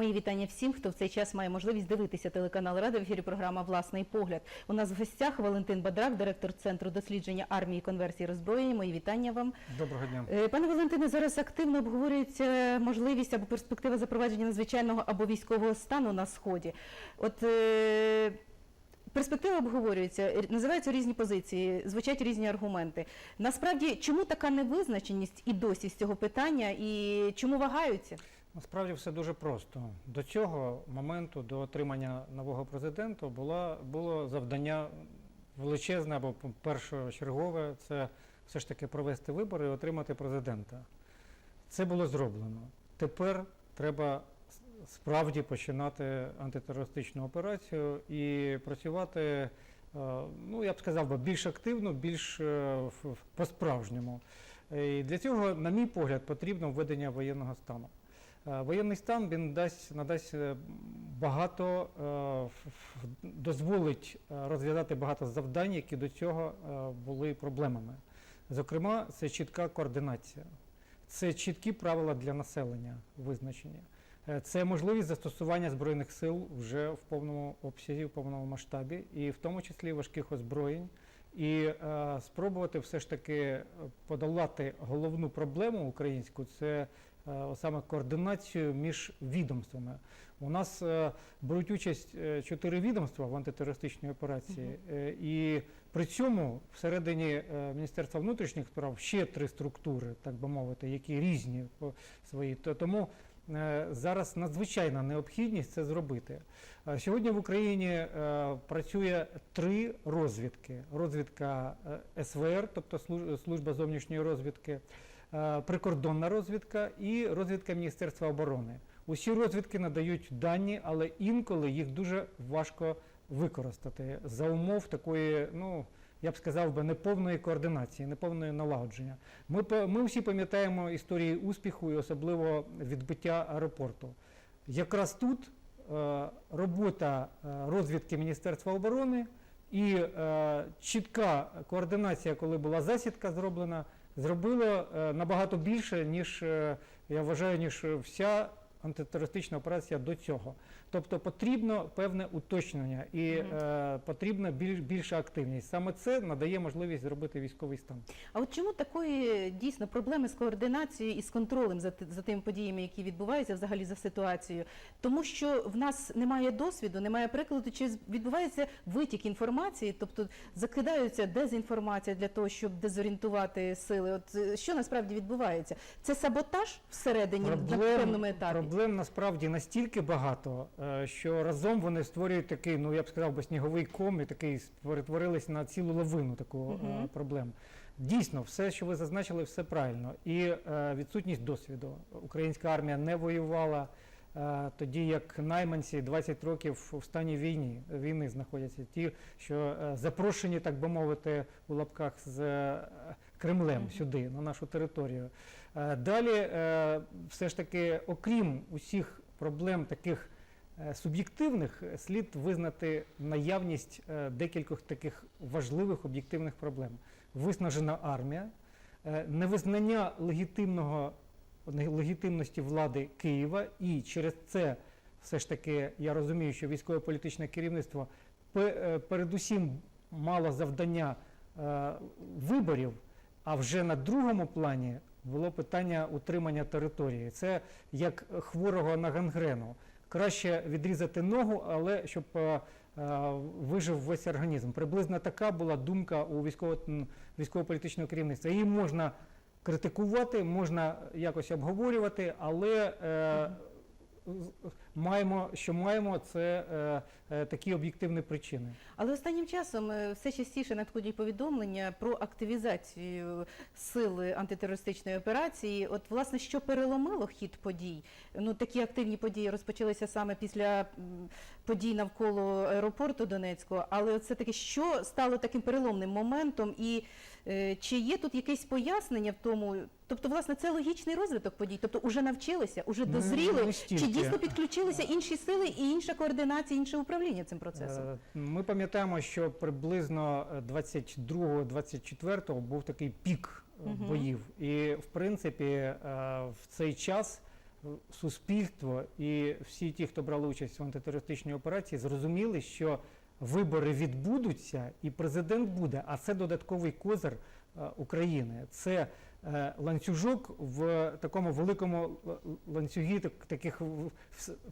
Мої вітання всім, хто в цей час має можливість дивитися телеканал Рада в ефірі програма Власний погляд. У нас в гостях Валентин Бадрак, директор центру дослідження армії, конверсії роззброєння. Мої вітання вам. Доброго дня. Е, Пане Валентине, зараз активно обговорюється можливість або перспектива запровадження надзвичайного або військового стану на сході. От е, перспектива обговорюється, називаються різні позиції, звучать різні аргументи. Насправді, чому така невизначеність і досі з цього питання, і чому вагаються? Насправді все дуже просто. До цього моменту, до отримання нового президента, була, було завдання величезне або першочергове це все ж таки провести вибори і отримати президента. Це було зроблено. Тепер треба справді починати антитерористичну операцію і працювати, е, ну я б сказав би, більш активно, більш е, по-справжньому. Е, І для цього, на мій погляд, потрібно введення воєнного стану. Е, Воєнний стан він дасть надасть е, багато е, дозволить розв'язати багато завдань, які до цього були проблемами. Зокрема, це чітка координація, це чіткі правила для населення визначені. Е, Це можливість застосування збройних сил вже в повному обсязі, в повному масштабі, і в тому числі важких озброєнь, і е, спробувати все ж таки е, подолати головну проблему українську це е, саме координацію між відомствами. У нас е, беруть участь е, чотири відомства в антитерористичній операції, е, і при цьому всередині е, Міністерства внутрішніх справ ще три структури, так би мовити, які різні по свої. То- Тому зараз надзвичайна необхідність це зробити. Е, Сьогодні в Україні е, працює три розвідки: розвідка е, СВР, тобто служ- служба зовнішньої розвідки, е, прикордонна розвідка і розвідка Міністерства оборони. Усі розвідки надають дані, але інколи їх дуже важко використати за умов такої, ну я б сказав би, неповної координації, неповної налагодження. Ми, ми всі пам'ятаємо історії успіху і особливо відбиття аеропорту. Якраз тут е, робота е, розвідки Міністерства оборони і е, чітка координація, коли була засідка зроблена, зробило е, набагато більше, ніж я вважаю, ніж вся антитерористична операція до цього. Тобто потрібно певне уточнення і Мгм. е, потрібна більш, більша активність. Саме це надає можливість зробити військовий стан. А от чому такої дійсно проблеми з координацією і з контролем за, за тими подіями, які відбуваються взагалі за ситуацією? Тому що в нас немає досвіду, немає прикладу, чи відбувається витік інформації, тобто закидаються дезінформація для того, щоб дезорієнтувати сили. От е, що насправді відбувається? Це саботаж всередині на певному етапі. Проблем насправді настільки багато, е, що разом вони створюють такий, ну я б сказав би, сніговий ком і такий перетворились на цілу лавину такого е, Мгм. проблем. Дійсно, все, що ви зазначили, все правильно. І е, відсутність досвіду. Українська армія не воювала. е, Тоді як найманці 20 років в стані війни, війни знаходяться, ті, що е, запрошені, так би мовити, у лапках з е, Кремлем сюди, на нашу територію. Е, Далі, е, все ж таки, окрім усіх проблем таких е, суб'єктивних, слід визнати наявність декількох таких важливих об'єктивних проблем. Виснажена армія, невизнання легітимного легітимності влади Києва, і через це все ж таки я розумію, що військово-політичне керівництво пе- передусім мало завдання виборів, а вже на другому плані було питання утримання території. Це як хворого на гангрену. Краще відрізати ногу, але щоб е, е, вижив весь організм. Приблизно така була думка у військово військово-політичного керівництва. Її можна критикувати, можна якось обговорювати, але е, маємо, що маємо, це е, е, такі об'єктивні причини. Але останнім часом е, все частіше надходять повідомлення про активізацію сили антитерористичної операції. От власне, що переломило хід подій? Ну такі активні події розпочалися саме після м, подій навколо аеропорту Донецького. Але це таки, що стало таким переломним моментом, і е, чи є тут якесь пояснення в тому? Тобто, власне, це логічний розвиток подій. Тобто, уже навчилися, уже Ну, дозріли, чи дійсно підключилися інші сили і інша координація, інше управління цим процесом? Е, Ми пам'ятаємо, що приблизно 22-24 був такий пік е, Мгм. боїв. І в принципі е, в цей час суспільство і всі ті, хто брали участь в антитерористичній операції, зрозуміли, що вибори відбудуться і президент буде, а це додатковий козир е, України. Це е, ланцюжок в такому великому ланцюгі таких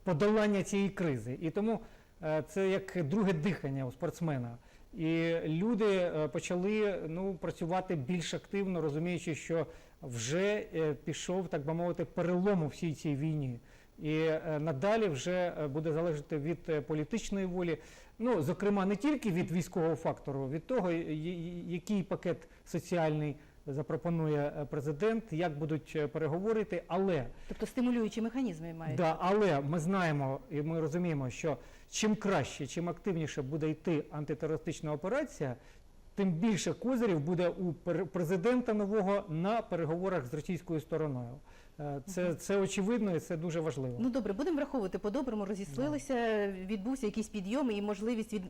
подолання цієї кризи. І тому е, це як друге дихання у спортсмена. І люди е, почали ну, працювати більш активно, розуміючи, що вже е, пішов, так би мовити, перелом у всій цій війні. І е, надалі вже е, буде залежати від е, політичної волі, ну зокрема не тільки від військового фактору, від того, який пакет соціальний запропонує е, президент, як будуть переговорити, але Тобто стимулюючі механізми мають. Да, але ми знаємо і ми розуміємо, що чим краще, чим активніше буде йти антитерористична операція, тим більше козирів буде у президента нового на переговорах з російською стороною. Е, Це, це очевидно і це дуже важливо. Ну добре, будемо враховувати по-доброму, розіслилися, відбувся якийсь підйом і можливість від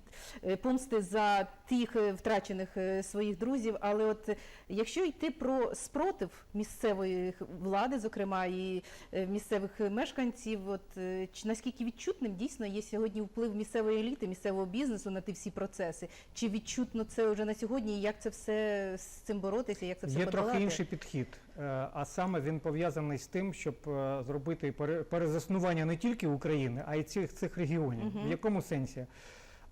е, помсти за тих е, втрачених своїх друзів. Але от якщо йти про спротив місцевої влади, зокрема і місцевих мешканців, от чи наскільки відчутним дійсно є сьогодні вплив місцевої еліти, місцевого бізнесу на ті всі процеси? Чи відчутно це вже на сьогодні? і Як це все з цим боротися? Як це все Є подолати? трохи інший підхід, а саме він пов'язаний з тим, щоб е, зробити пере- перезаснування не тільки України, а й цих, цих регіонів. Мгм. В якому сенсі?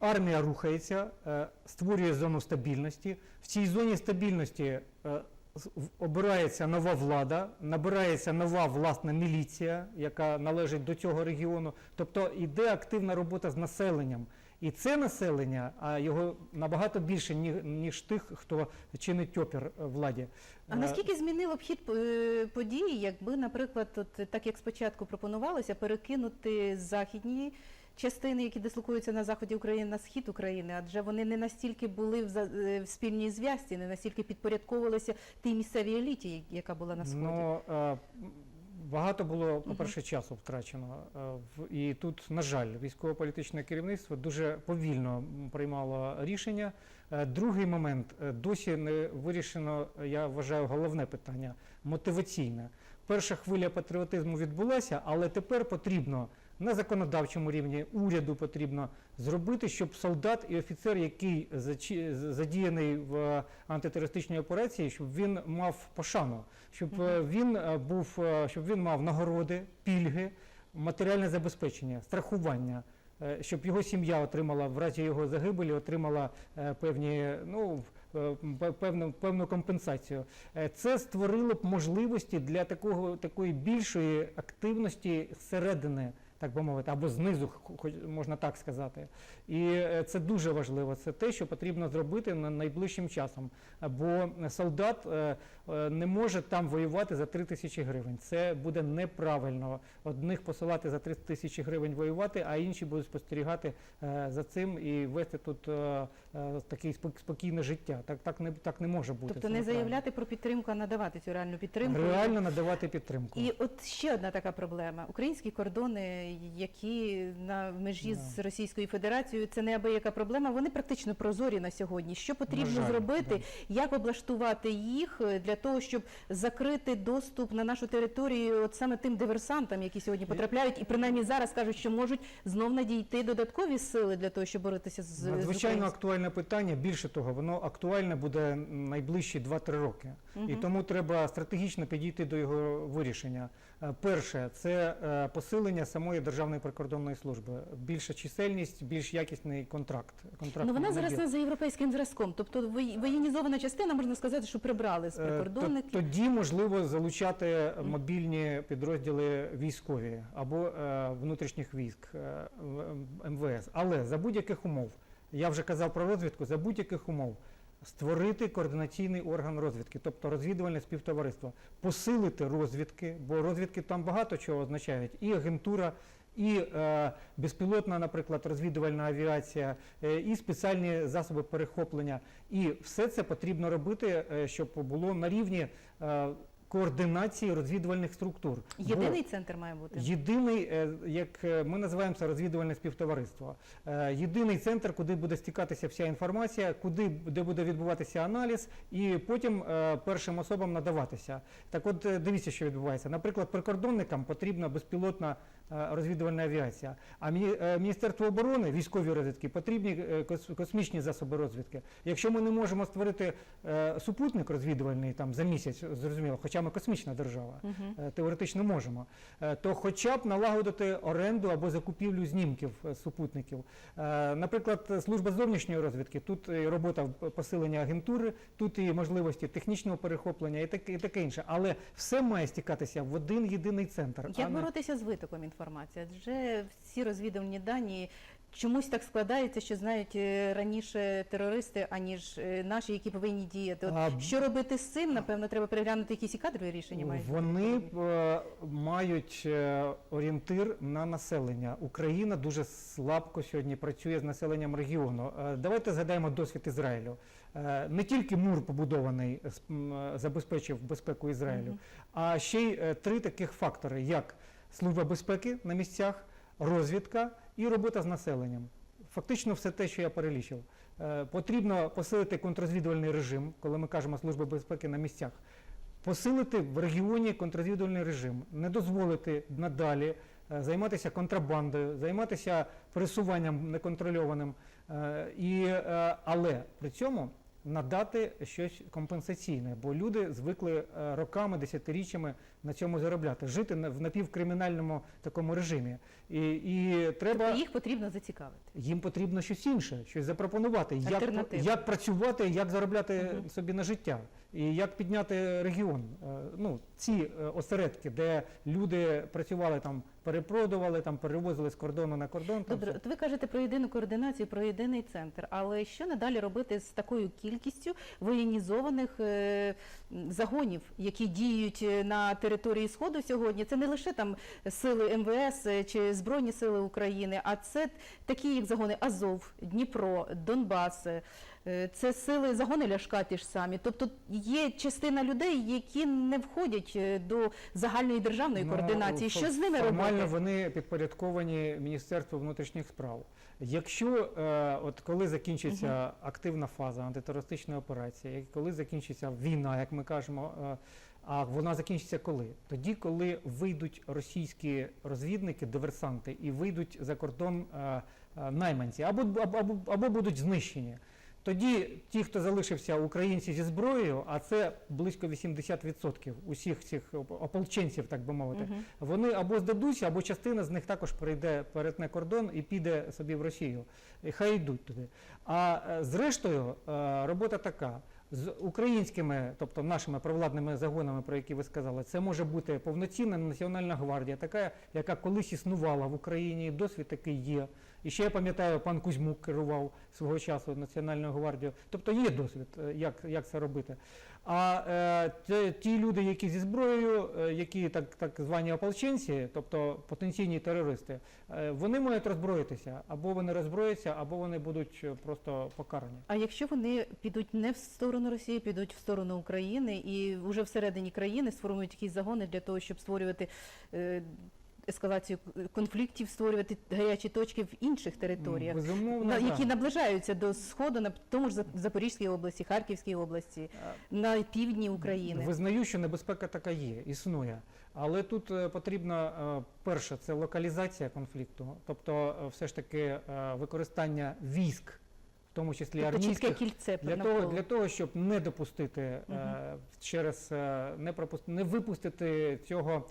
Армія рухається, е, створює зону стабільності. В цій зоні стабільності е, обирається нова влада, набирається нова власна міліція, яка належить до цього регіону. Тобто йде активна робота з населенням. І це населення, а його набагато більше, ні- ніж тих, хто чинить опір е, владі. А Е, наскільки змінило б хід е, подій, якби, наприклад, от, так як спочатку пропонувалося, перекинути західні частини, які дислокуються на заході України, на схід України, адже вони не настільки були в, за- е, в спільній зв'язці, не настільки підпорядковувалися тій місцевій еліті, яка була на сході. Ну, е, багато було, по-перше, часу втрачено. е, І тут, на жаль, військово-політичне керівництво дуже повільно приймало рішення. Е, Другий момент е, досі не вирішено, я вважаю, головне питання мотиваційне. Перша хвиля патріотизму відбулася, але тепер потрібно на законодавчому рівні уряду потрібно зробити, щоб солдат і офіцер, який задіяний в антитерористичній операції, щоб він мав пошану, щоб е, він е, був, е, щоб він мав нагороди, пільги, матеріальне забезпечення, страхування. е, Щоб його сім'я отримала в разі його загибелі, отримала е, певні ну е, певну певну компенсацію. Е, Це створило б можливості для такого такої більшої активності зсередини, так би мовити, або знизу, можна так сказати. І е, це дуже важливо. Це те, що потрібно зробити на найближчим часом. Бо солдат е, е, не може там воювати за 3 тисячі гривень. Це буде неправильно. Одних посилати за 3 тисячі гривень воювати, а інші будуть спостерігати за цим і вести тут таке спокійне життя. Так, так не так не може бути. Тобто Це не заявляти про підтримку, а надавати цю реальну підтримку. реально надавати підтримку. І от ще одна така проблема: українські кордони, які на межі Да. з Російською Федерацією, це неабияка проблема. Вони практично прозорі на сьогодні. Що потрібно жаль, зробити, як облаштувати їх е, для того, щоб закрити доступ на нашу територію, от саме тим диверсантам, які сьогодні потрапляють, і принаймні зараз кажуть, що можуть знов надійти додаткові сили для того, щоб боротися з Надзвичайно актуальне питання. Більше того, воно актуальне буде найближчі 2-3 роки. І тому треба стратегічно підійти до його вирішення. Е, Перше, це е, посилення самої Державної прикордонної служби. Більша чисельність, більш якісний контракт. контракт Ну вона зараз не за європейським зразком. Тобто воє- воєнізована частина, можна сказати, що прибрали з Е, прикордонників. Тоді можливо залучати мобільні підрозділи військові або е, внутрішніх військ е, МВС. Але за будь-яких умов, я вже казав про розвідку, за будь-яких умов створити координаційний орган розвідки, тобто розвідувальне співтовариство, посилити розвідки, бо розвідки там багато чого означають, і агентура. І е, безпілотна, наприклад, розвідувальна авіація, е, і спеціальні засоби перехоплення. І все це потрібно робити, е, щоб було на рівні е, координації розвідувальних структур. Бо Єдиний центр має бути. Єдиний, е, як е, ми називаємося розвідувальне співтовариство. Е, Єдиний центр, куди буде стікатися вся інформація, куди де буде відбуватися аналіз, і потім першим особам надаватися. Так, от дивіться, що відбувається. Наприклад, прикордонникам потрібна безпілотна розвідувальна авіація. А е, Міністерству оборони, військовій розвідки, потрібні е, космічні засоби розвідки. Якщо ми не можемо створити е, супутник розвідувальний там за місяць, зрозуміло, хоча ми космічна держава е, теоретично можемо, е, то хоча б налагодити оренду або закупівлю знімків е, супутників. Е, Наприклад, служба зовнішньої розвідки, тут і робота посилення агентури, тут і можливості технічного перехоплення і таке, і таке інше. Але все має стікатися в один єдиний центр. Як боротися з витоком інформації? Адже всі розвідувальні дані чомусь так складається, що знають е, раніше терористи, аніж е, наші, які повинні діяти. От А, що робити з цим? Напевно, треба переглянути якісь і кадрові рішення. мають Вони відповідні. е, мають орієнтир на населення. Україна дуже слабко сьогодні працює з населенням регіону. Давайте згадаємо досвід Ізраїлю. Не тільки мур побудований забезпечив безпеку Ізраїлю, Мгм. а ще й три таких фактори: як служба безпеки на місцях, розвідка і робота з населенням. Фактично все те, що я перелічив. Е, Потрібно посилити контррозвідувальний режим, коли ми кажемо служба безпеки на місцях. Посилити в регіоні контррозвідувальний режим, не дозволити надалі е, займатися контрабандою, займатися пересуванням неконтрольованим, е, і, але при цьому надати щось компенсаційне, бо люди звикли е, роками, десятиріччями на цьому заробляти, жити в напівкримінальному такому режимі. І, і треба Тобто їх потрібно зацікавити. їм потрібно щось інше, щось запропонувати, як, як працювати, як заробляти Мгм. собі на життя, і як підняти регіон. Е, Ну, ці е, осередки, де люди працювали там, перепродували, там перевозили з кордону на кордон. Там Добре, все. от ви кажете про єдину координацію, про єдиний центр. Але що надалі робити з такою кількістю воєнізованих е, загонів, які діють е, на території Сходу сьогодні? Це не лише там сили МВС е, чи Збройні сили України, а це такі, як загони Азов, Дніпро, Донбас. Е, Це сили загони Ляшка ті ж самі. Тобто є частина людей, які не входять е, до загальної державної Ну, координації. Що з ними формально робити? вони підпорядковані Міністерству внутрішніх справ. Якщо е, от коли закінчиться активна фаза антитерористичної операції, коли закінчиться війна, як ми кажемо, е, а вона закінчиться коли? Тоді, коли вийдуть російські розвідники, диверсанти, і вийдуть за кордон е, е, найманці, або, або, або, або будуть знищені. Тоді ті, хто залишився українці зі зброєю, а це близько 80% усіх цих ополченців, так би мовити, Мгм. вони або здадуться, або частина з них також перейде, перетне кордон і піде собі в Росію. І хай йдуть туди. А е, зрештою, е, робота така. З українськими, тобто нашими провладними загонами, про які ви сказали, це може бути повноцінна національна гвардія, така, яка колись існувала в Україні, досвід такий є. І ще я пам'ятаю, пан Кузьмук керував свого часу Національною гвардією. Тобто є досвід, е, як, як це робити. А е, ті люди, які зі зброєю, е, які так, так звані ополченці, тобто потенційні терористи, е, вони мають роззброїтися. Або вони роззброяться, або вони будуть е, просто покарані. А якщо вони підуть не в сторону Росії, підуть в сторону України і вже всередині країни сформують якісь загони для того, щоб створювати е, ескалацію конфліктів, створювати гарячі точки в інших територіях, Безумовно, на, да. які наближаються до сходу, на тому ж Зап- Запорізькій області, Харківській області, на півдні України. Визнаю, що небезпека така є, існує. Але тут е, потрібно е, перше це локалізація конфлікту, тобто е, все ж таки використання військ, в тому числі Тобто армійських, кільце для навколо. того, для того, щоб не допустити е, через не пропусти, не випустити цього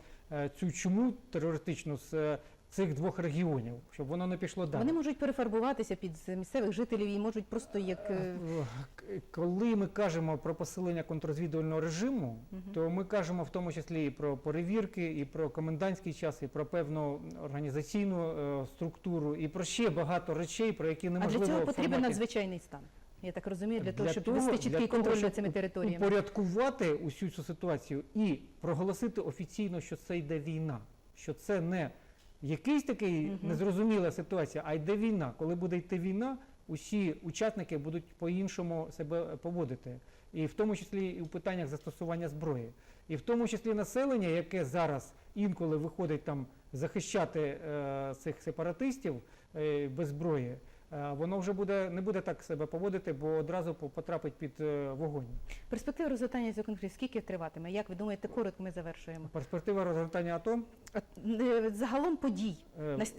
цю чуму терористичну з е, цих двох регіонів, щоб воно не пішло далі. Вони можуть перефарбуватися під місцевих жителів і можуть просто як е, Коли ми кажемо про посилення контррозвідувального режиму, Мгм. то ми кажемо в тому числі і про перевірки, і про комендантський час, і про певну організаційну е, структуру, і про ще багато речей, про які а неможливо для цього потрібен форматі- надзвичайний стан. Я так розумію, для, того, щоб вести чіткий контроль над цими територіями. Упорядкувати усю цю ситуацію і проголосити офіційно, що це йде війна, що це не якийсь такий Мгм. незрозуміла ситуація, а йде війна. Коли буде йти війна, усі учасники будуть по-іншому себе поводити, і в тому числі і у питаннях застосування зброї, і в тому числі населення, яке зараз інколи виходить там захищати е, цих сепаратистів е, без зброї. Е, Воно вже буде не буде так себе поводити, бо одразу по- потрапить під е, вогонь. Перспектива розгортання цього конфлікту скільки триватиме? Як ви думаєте, коротко ми завершуємо? Перспектива розгортання АТО е, Загалом подій.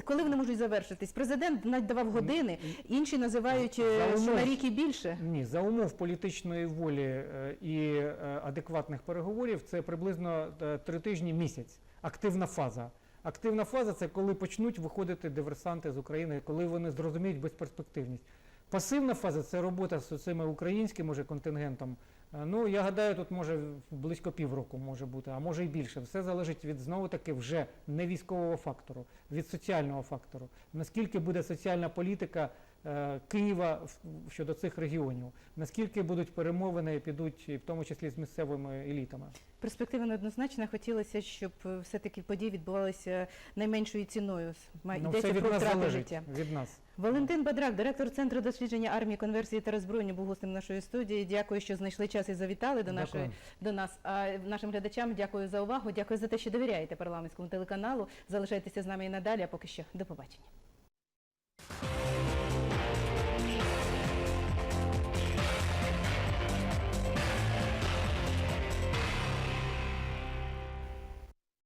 Коли вони можуть завершитись? Президент навіть давав години, інші називають що умов. на рік і більше. Ні, за умов політичної волі і адекватних переговорів це приблизно три тижні місяць. Активна фаза. Активна фаза це коли почнуть виходити диверсанти з України, коли вони зрозуміють безперспективність. Пасивна фаза це робота з цими українським уже контингентом. Е, Ну я гадаю, тут може близько півроку може бути, а може і більше. Все залежить від знову таки вже не військового фактору, від соціального фактору. Наскільки буде соціальна політика Києва в- щодо цих регіонів, наскільки будуть перемовини, підуть в тому числі з місцевими елітами. Перспектива неоднозначна. Хотілося, щоб е, все-таки події відбувалися найменшою ціною. Ну, Йдеться від про нас втрати життя. Від нас. Валентин Бадрак, директор Центру дослідження армії, конверсії та роззброєння, був гостем нашої студії. Дякую, що знайшли час і завітали до нашої Дякую. до нас. А нашим глядачам дякую за увагу. Дякую за те, що довіряєте парламентському телеканалу. Залишайтеся з нами і надалі. А поки що до побачення.